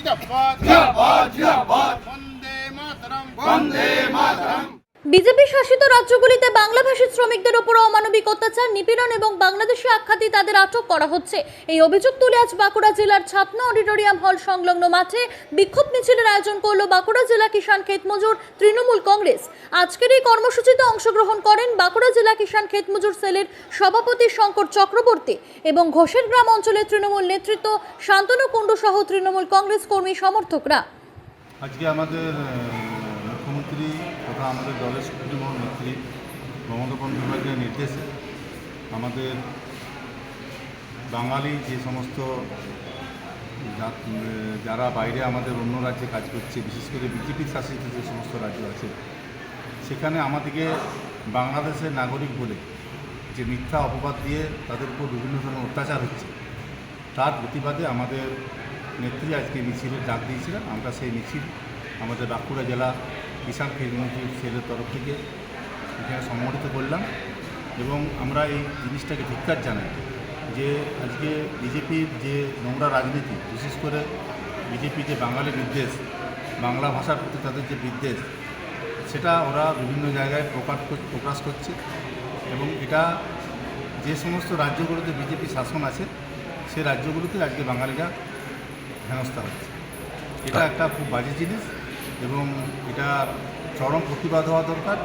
জিন্দাবাদ। জিন্দাবাদ জিন্দাবাদ। বন্দে মাতরম। বন্দে বিজেপি শাসিত রাজ্যগুলিতে বাংলাভাষী শ্রমিকদের উপর অমানবিক অত্যাচার, নিপীড়ন এবং বাংলাদেশে আখ্যাতি তাদের আটক করা হচ্ছে। এই অভিযোগ তুলে আজ বাঁকুড়া জেলার ছাতনা অডিটোরিয়াম হল সংলগ্ন মাঠে বিক্ষোভ মিছিলের আয়োজন করল বাঁকুড়া জেলা কিষাণ ক্ষেত মজুর তৃণমূল কংগ্রেস। আজকের এই কর্মসূচিতে অংশগ্রহণ করেন বাঁকুড়া জেলা কিষাণ ক্ষেত মজুর সেলের সভাপতি শঙ্কর চক্রবর্তী এবং ঘোষের গ্রাম অঞ্চলের তৃণমূল নেতৃত্ব শান্তনু কুণ্ডু সহ তৃণমূল কংগ্রেস কর্মী সমর্থকরা। আজকে আমাদের মুখ্যমন্ত্রী তথা আমাদের দলের সুপ্রিমো নেত্রী মমতা বন্দ্যোপাধ্যায়ের নির্দেশে আমাদের বাঙালি যে সমস্ত যারা বাইরে আমাদের অন্য রাজ্যে কাজ করছে, বিশেষ করে বিজেপি শাসিত যে সমস্ত রাজ্য আছে, সেখানে আমাদেরকে বাংলাদেশের নাগরিক বলে যে মিথ্যা অপবাদ দিয়ে তাদের উপর বিভিন্ন ধরনের অত্যাচার হচ্ছে। তার প্রতিবাদে আমাদের নেত্রী আজকে মিছিলের ডাক দিয়েছিলেন। আমরা সেই মিছিল আমাদের বাঁকুড়া জেলা কিষাণ খেলমন্ত্রী সেলের তরফ থেকে এখানে সংগঠিত করলাম এবং আমরা এই জিনিসটাকে ধিক্কার জানাই যে আজকে বিজেপির যে নোংরা রাজনীতি, বিশেষ করে বিজেপি যে বাঙালি বিদ্বেষ, বাংলা ভাষার প্রতি তাদের যে বিদ্বেষ, সেটা ওরা বিভিন্ন জায়গায় প্রকাশ প্রকাশ করছে এবং এটা যে সমস্ত রাজ্যগুলোতে বিজেপি শাসন আছে, সে রাজ্যগুলোতে আজকে বাঙালিরা হেনস্থা হচ্ছে। এটা একটা খুব বাজে জিনিস। এবং এটা চরম প্রতিবাদ হওয়া দরকার।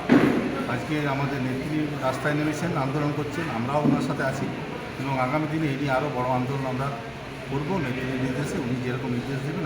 আজকে আমাদের নেত্রী রাস্তায় নেমেছেন, আন্দোলন করছেন, আমরাও ওনার সাথে আছি এবং আগামী দিনে এটি আরও বড় আন্দোলন আমরা করব। নেত্রীর নির্দেশে উনি যেরকম নির্দেশ দেবেন